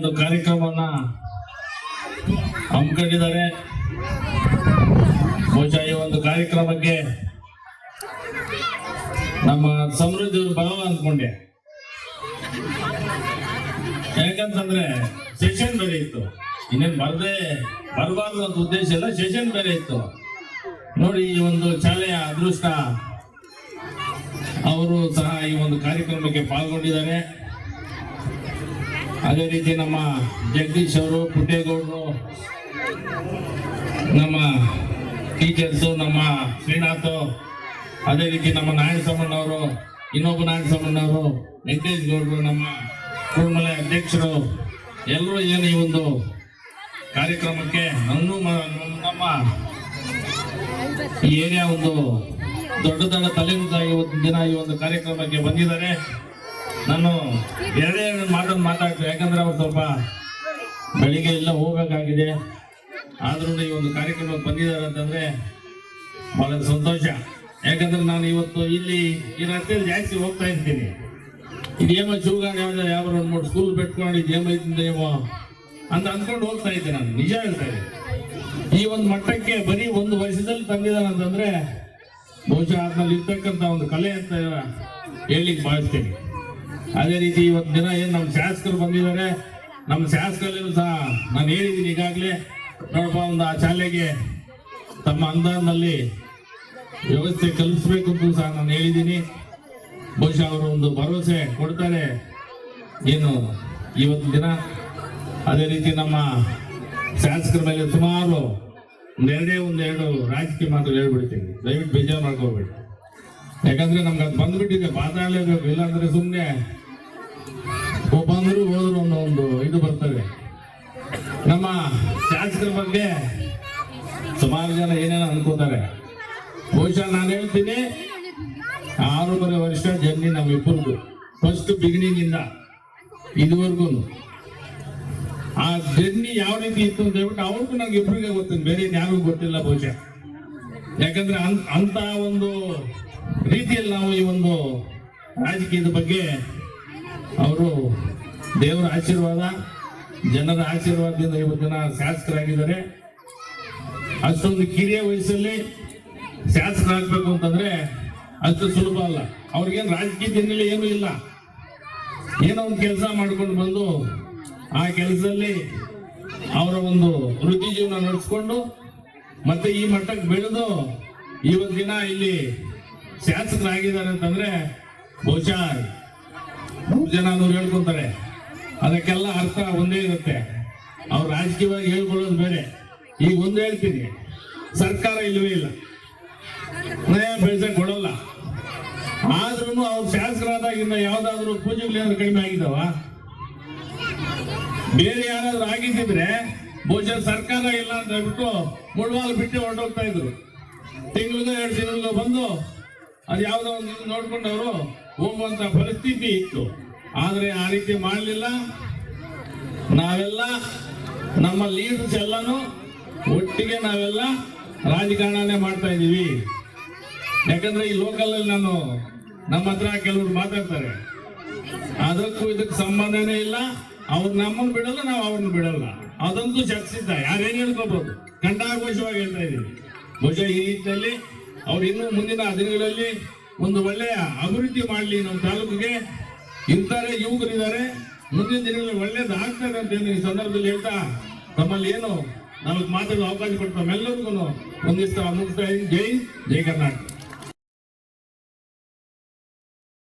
ಒಂದು ಕಾರ್ಯಕ್ರಮವನ್ನ ಹಮ್ಮಿಕೊಂಡಿದ್ದಾರೆ. ಬಹುಶಃ ಈ ಒಂದು ಕಾರ್ಯಕ್ರಮಕ್ಕೆ ನಮ್ಮ ಸಮೃದ್ಧಿಯವರು ಬರೋಣ ಅಂದ್ಕೊಂಡೆ. ಯಾಕಂತಂದ್ರೆ ಸೆಷನ್ ಬೇರೆ ಇತ್ತು. ಇನ್ನೇನು ಬರದೆ ಬರಬಾರ್ದು ಅಂತ ಉದ್ದೇಶ ಇಲ್ಲ ಸೆಷನ್ ಬೇರೆ ಇತ್ತು. ನೋಡಿ ಈ ಒಂದು ಶಾಲೆಯ ಅದೃಷ್ಟ. ಅವರು ಸಹ ಈ ಒಂದು ಕಾರ್ಯಕ್ರಮಕ್ಕೆ ಪಾಲ್ಗೊಂಡಿದ್ದಾರೆ. ಅದೇ ರೀತಿ ನಮ್ಮ ಜಗದೀಶ್ ಅವರು, ಪುಟ್ಟೇಗೌಡರು, ನಮ್ಮ ಟೀಚರ್ಸು ನಮ್ಮ ಶ್ರೀನಾಥ್, ಅದೇ ರೀತಿ ನಮ್ಮ ನಾರಾಯಣ ಸಮ್ಮಣ್ಣವರು ಇನ್ನೊಬ್ಬ ನಾರಾಯಣ ಸಮ್ಮಣ್ಣವರು ವೆಂಕಟೇಶ್ ಗೌಡರು, ನಮ್ಮ ಕುರುಮಲೆ ಅಧ್ಯಕ್ಷರು, ಎಲ್ಲರೂ ಏನು ಈ ಒಂದು ಕಾರ್ಯಕ್ರಮಕ್ಕೆ ನನ್ನೂ ನಮ್ಮ ಈ ಏರಿಯಾ ಒಂದು ದೊಡ್ಡ ದೊಡ್ಡ ತಲೆಯಿಂದ ಒಂದು ದಿನ ಈ ಒಂದು ಕಾರ್ಯಕ್ರಮಕ್ಕೆ ಬಂದಿದ್ದಾರೆ. ನಾನು ಎರಡೇ ಮಾತಾಡ್ತೀವಿ ಮಾತಾಡ್ತೀನಿ. ಯಾಕಂದ್ರೆ ಅವ್ರು ಸ್ವಲ್ಪ ಬೆಳಿಗ್ಗೆ ಎಲ್ಲ ಹೋಗಬೇಕಾಗಿದೆ. ಆದ್ರೂ ಈ ಒಂದು ಕಾರ್ಯಕ್ರಮಕ್ಕೆ ಬಂದಿದ್ದಾರೆ ಅಂತಂದ್ರೆ ಬಹಳ ಸಂತೋಷ. ಯಾಕಂದ್ರೆ ನಾನು ಇವತ್ತು ಇಲ್ಲಿ ಈ ರಸ್ತೆಯಲ್ಲಿ ಜಾಸ್ತಿ ಹೋಗ್ತಾ ಇರ್ತೀನಿ. ಇದೇನೋ ಶಿವಗಾಡಿ ಯಾವ್ದು ಯಾವ ಒಂದು ಸ್ಕೂಲ್ ಬಿಟ್ಕೊಂಡು ಇದೇನೋ ಇದ್ದೇನೋ ಅಂತ ಅಂದ್ಕೊಂಡು ಹೋಗ್ತಾ ಇದ್ದೆ ನಾನು. ನಿಜ ಹೇಳ್ತಾ ಈ ಒಂದು ಮಟ್ಟಕ್ಕೆ ಬರೀ ಒಂದು ವರ್ಷದಲ್ಲಿ ತಂದಿದ್ದಾನೆ ಅಂತಂದ್ರೆ ಬಹುಶಃ ಅದ್ರಲ್ಲಿ ಇರ್ತಕ್ಕಂಥ ಒಂದು ಕಲೆ ಅಂತ ಹೇಳಿಕ್ ಭಾವಿಸ್ತೀನಿ ಅದೇ ರೀತಿ ಇವತ್ತು ದಿನ ಏನು ನಮ್ಮ ಶಾಸಕರು ಬಂದಿದ್ದಾರೆ ನಮ್ಮ ಶಾಸಕರಲ್ಲೂ ಸಹ ನಾನು ಹೇಳಿದ್ದೀನಿ ಈಗಾಗಲೇ. ನೋಡಪ್ಪ, ಒಂದು ಆ ಶಾಲೆಗೆ ತಮ್ಮ ಅನುದಾನದಲ್ಲಿ ವ್ಯವಸ್ಥೆ ಕಲ್ಪಿಸ್ಬೇಕು ಅಂತ ಸಹ ನಾನು ಹೇಳಿದ್ದೀನಿ ಬಹುಶಃ ಅವರು ಒಂದು ಭರವಸೆ ಕೊಡ್ತಾರೆ ಏನು ಇವತ್ತು ದಿನ. ಅದೇ ರೀತಿ ನಮ್ಮ ಶಾಸಕರ ಮೇಲೆ ಸುಮಾರು ಒಂದೆರಡೇ ಒಂದೆರಡು ರಾಜಕೀಯ ಮಾತು ಹೇಳ್ಬಿಡ್ತೀನಿ. ದಯವಿಟ್ಟು ಬೇಜಾರು ಮಾಡ್ಕೋಬೇಡಿ. ಯಾಕಂದ್ರೆ ನಮ್ಗೆ ಅದು ಬಂದ್ಬಿಟ್ಟಿದೆ ಮಾತಾಡಲೇಬೇಕು ಇಲ್ಲಾಂದ್ರೆ ಸುಮ್ಮನೆ ಬಂದ್ರು, ಹೋದ್ರು ಅನ್ನೋ ಒಂದು ಇದು ಬರ್ತದೆ. ನಮ್ಮ ಶಾಸಕರ ಬಗ್ಗೆ ಸುಮಾರು ಜನ ಏನೇನೋ ಅನ್ಕೋತಾರೆ. ಬಹುಶಃ ನಾನು ಹೇಳ್ತೀನಿ, ಆರೂವರೆ ವರ್ಷ ಜರ್ನಿ ನಮ್ಮಿಬ್ಬರದು. ಫಸ್ಟ್ ಬಿಗಿನಿಂಗ್ ಇಂದ ಇದುವರೆಗೂ ಆ ಜರ್ನಿ ಯಾವ ರೀತಿ ಇತ್ತು ಅಂತ ಹೇಳ್ಬಿಟ್ಟು ಅವ್ರಿಗೂ ನಂಗೆ ಇಬ್ಬರಿಗೆ ಗೊತ್ತಿಲ್ಲ, ಬೇರೆ ಯಾರಿಗೂ ಗೊತ್ತಿಲ್ಲ ಬಹುಶಃ. ಯಾಕಂದ್ರೆ ಅಂತ ಒಂದು ರೀತಿಯಲ್ಲಿ ನಾವು ಈ ಒಂದು ರಾಜಕೀಯದ ಬಗ್ಗೆ ಅವರು ದೇವರ ಆಶೀರ್ವಾದ, ಜನರ ಆಶೀರ್ವಾದದಿಂದ ಇವತ್ತು ಜನ ಶಾಸಕರಾಗಿದ್ದಾರೆ. ಅಷ್ಟೊಂದು ಕಿರಿಯ ವಯಸ್ಸಲ್ಲಿ ಶಾಸಕರಾಗಬೇಕು ಅಂತಂದ್ರೆ ಅಷ್ಟು ಸುಲಭ ಅಲ್ಲ. ಅವ್ರಿಗೇನು ರಾಜಕೀಯ ಹಿನ್ನೆಲೆ ಏನೂ ಇಲ್ಲ. ಏನೋ ಒಂದು ಕೆಲಸ ಮಾಡ್ಕೊಂಡು ಬಂದು ಆ ಕೆಲಸದಲ್ಲಿ ಅವರ ಒಂದು ವೃತ್ತಿ ಜೀವನ ನಡೆಸ್ಕೊಂಡು ಮತ್ತೆ ಈ ಮಟ್ಟಕ್ಕೆ ಬೆಳೆದು ಇವತ್ತಿನ ಇಲ್ಲಿ ಶಾಸಕರಾಗಿದ್ದಾರೆ ಅಂತಂದ್ರೆ ಬಹುಶಃ ಮೂರು ಜನ ಅವ್ರು ಹೇಳ್ಕೊಂತಾರೆ ಅದಕ್ಕೆಲ್ಲ ಅರ್ಥ ಒಂದೇ ಇರುತ್ತೆ. ಅವ್ರು ರಾಜಕೀಯವಾಗಿ ಹೇಳ್ಕೊಳ್ಳೋದು ಬೇರೆ. ಈಗ ಒಂದು ಹೇಳ್ತೀನಿ. ಸರ್ಕಾರ ಇಲ್ಲವೇ ಇಲ್ಲ. ನಯ ಬೆಳೆಸಕ್ ಕೊಡಲ್ಲ. ಆದ್ರೂ ಅವ್ರು ಶಾಸಕರಾದಾಗಿಂದ ಯಾವ್ದಾದ್ರು ಪೂಜೆಗಳು ಕಡಿಮೆ ಆಗಿದಾವ? ಬೇರೆ ಯಾರಾದ್ರೂ ಆಗಿದ್ದಿದ್ರೆ ಬಹುಶಃ ಸರ್ಕಾರ ಇಲ್ಲ ಅಂತ ಹೇಳ್ಬಿಟ್ಟು ಮುಳ್ವಾಲ್ ಬಿಟ್ಟು ಹೊರಟೋಗ್ತಾ ಇದ್ರು. ತಿಂಗಳಿಗೋ ಎರಡು ತಿಂಗಳಿಗೋ ಬಂದು ಅದು ಯಾವ್ದೋ ಒಂದು ನೋಡ್ಕೊಂಡು ಅವರು ಹೋಗುವಂತ ಪರಿಸ್ಥಿತಿ ಇತ್ತು. ಆದ್ರೆ ಆ ರೀತಿ ಮಾಡಲಿಲ್ಲ. ನಾವೆಲ್ಲ ನಮ್ಮ ಲೀಡರ್ಸ್ ಎಲ್ಲಾನು ಒಟ್ಟಿಗೆ ನಾವೆಲ್ಲ ರಾಜಕಾರಣನೇ ಮಾಡ್ತಾ ಇದ್ದೀವಿ. ಯಾಕಂದ್ರೆ ಈ ಲೋಕಲ್ ಅಲ್ಲಿ ನಾನು ನಮ್ಮ ಹತ್ರ ಕೆಲವರು ಮಾತಾಡ್ತಾರೆ. ಅದಕ್ಕೂ ಇದಕ್ಕೆ ಸಂಬಂಧನೇ ಇಲ್ಲ. ಅವ್ರು ನಮ್ಮನ್ನು ಬಿಡಲ್ಲ, ನಾವು ಅವ್ರನ್ನ ಬಿಡಲ್ಲ. ಅದಂತೂ ಶಕ್ಸಿದ್ದ ಯಾರೇನು ಹೇಳ್ಕೋಬಹುದು ಕಂಠಾಘೋಷವಾಗಿ ಹೇಳ್ತಾ ಇದ್ದೀವಿ ಬಹುಶಃ ಈ ರೀತಿಯಲ್ಲಿ ಅವ್ರು ಇನ್ನೂ ಮುಂದಿನ ದಿನಗಳಲ್ಲಿ ಒಂದು ಒಳ್ಳೆಯ ಅಭಿವೃದ್ಧಿ ಮಾಡಲಿ ನಮ್ಮ ತಾಲೂಕಿಗೆ ಇಂತಾರೆ ಯುವಕರಿದ್ದಾರೆ, ಮುಂದಿನ ದಿನಗಳಲ್ಲಿ ಒಳ್ಳೇದು ಆಗ್ತದೆ ಅಂತ ಈ ಸಂದರ್ಭದಲ್ಲಿ ಹೇಳ್ತಾ, ತಮ್ಮಲ್ಲಿ ಏನು ನಮಗೆ ಮಾತಾಡೋ ಅವಕಾಶ ಕೊಟ್ಟು ನಮ್ಮೆಲ್ಲರಿಗೂ ಒಂದಿಷ್ಟು ಮುಗಿಸ್ತಾ. ಜೈ ಜೈ ಕರ್ನಾಟಕ